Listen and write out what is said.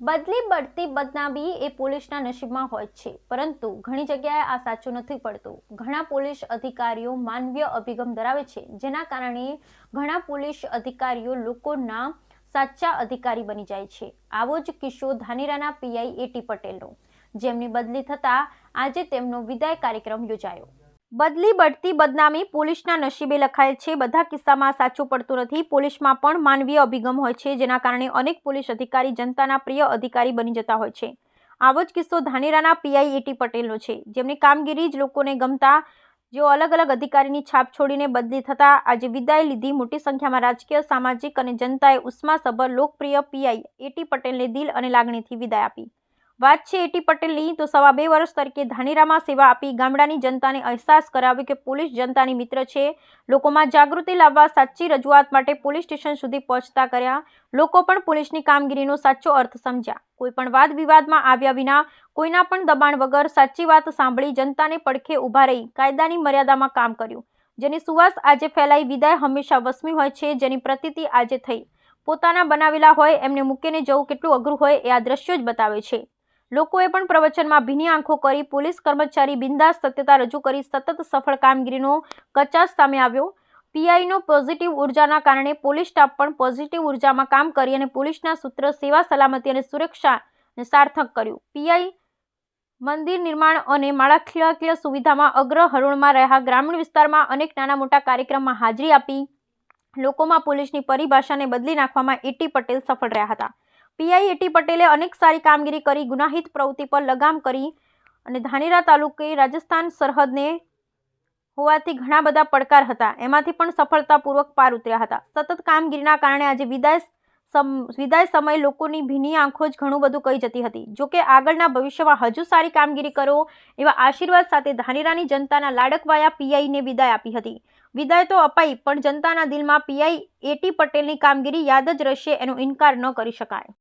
બદલી બઢતી બદનામી એ પોલીસના નસીબમાં હોય છે. પરંતુ ઘણી જગ્યાએ આ સાચું નથી પડતું. ઘણા પોલીસ અધિકારીઓ માનવીય અભિગમ ધરાવે છે, જેના કારણે ઘણા પોલીસ અધિકારીઓ લોકોના સાચા અધિકારી બની જાય છે. આવો જ કિસ્સો ધાનેરાના પીઆઈ એટી પટેલનો. જેમની બદલી થતાં આજે તેમનો વિદાય કાર્યક્રમ યોજાયો. બદલી બઢતી બદનામી પોલીસના નસીબે લખાયેલ છે. બધા કિસ્સામાં સાચું પડતું નથી. પોલીસમાં પણ માનવીય અભિગમ હોય છે, જેના કારણે અનેક પોલીસ અધિકારી જનતાના પ્રિય અધિકારી બની જતા હોય છે. આવો જ કિસ્સો ધાનેરાના પીઆઈ એટી પટેલનો છે. જેમની કામગીરી જ લોકોને ગમતા, જેઓ અલગ અલગ અધિકારીની છાપ છોડીને બદલી થતાં, આજે વિદાય લીધી મોટી સંખ્યામાં રાજકીય, સામાજિક અને જનતાએ ઉષ્માસભર લોકપ્રિય પીઆઈ એટી પટેલને દિલ અને લાગણીથી વિદાય આપી. વાત છે એટી પટેલની, તો સવા બે વર્ષ તરીકે ધાનેરામાં સેવા આપી ગામડાની જનતાને અહેસાસ કરાવ્યો કે પોલીસ જનતાની મિત્ર છે. લોકોમાં જાગૃતિ લાવવા સાચી રજૂઆત માટે પોલીસ સ્ટેશન સુધી પહોંચતા કર્યા. લોકો પણ પોલીસની કામગીરીનો સાચો અર્થ સમજ્યા. કોઈ પણ વાદ વિવાદમાં આવ્યા વિના કોઈના પણ દબાણ વગર સાચી વાત સાંભળી જનતાને પડખે ઊભા રહી કાયદાની મર્યાદામાં કામ કર્યું. જેની સુવાસ આજે ફેલાઈ, વિદાય હંમેશા વસમી હોય છે, જેની પ્રતીતિ આજે થઈ. પોતાના બનાવેલા હોય, એમને મૂકીને જવું કેટલું અઘરું હોય એ આ દ્રશ્યો જ બતાવે છે. લોકોએ પણ પ્રવચનમાં ભીની આંખો કરી પોલીસ કર્મચારી બિંદાસ સત્યતા રજૂ કરી સતત સફળ કામગીરીનો કચાસ સામે આવ્યો. પીઆઈનો પોઝિટિવ ઉર્જાના કારણે પોલીસ સ્ટાફ પણ પોઝિટિવ ઉર્જામાં કામ કરી અને પોલીસના સૂત્ર સેવા સલામતી અને સુરક્ષાને સાર્થક કર્યું. પીઆઈ મંદિર નિર્માણ અને માળખાકીય સુવિધામાં અગ્ર હરોળમાં રહ્યા ગ્રામીણ વિસ્તારમાં અનેક નાના મોટા કાર્યક્રમમાં હાજરી આપી લોકોમાં પોલીસની પરિભાષાને બદલી નાખવામાં એટી પટેલ સફળ રહ્યા હતા. પીઆઈ એટી પટેલે અનેક સારી કામગીરી કરી, ગુનાહિત પ્રવૃત્તિ પર લગામ કરી અને ધાનેરા તાલુકે રાજસ્થાન સરહદને હોવાથી ઘણા બધા પડકાર હતા. એમાંથી પણ સફળતાપૂર્વક પાર ઉતર્યા હતા. સતત કામગીરીના કારણે આજે વિદાય વિદાય સમયે લોકોની ભીની આંખો જ ઘણું બધું કહી જતી હતી. જોકે આગળના ભવિષ્યમાં હજુ સારી કામગીરી કરો એવા આશીર્વાદ સાથે ધાનેરાની જનતાના લાડકવાયા પીઆઈને વિદાય આપી હતી. વિદાય તો અપાઈ, પણ જનતાના દિલમાં પીઆઈ એટી પટેલની કામગીરી યાદ જ રહેશે, એનો ઇનકાર ન કરી શકાય.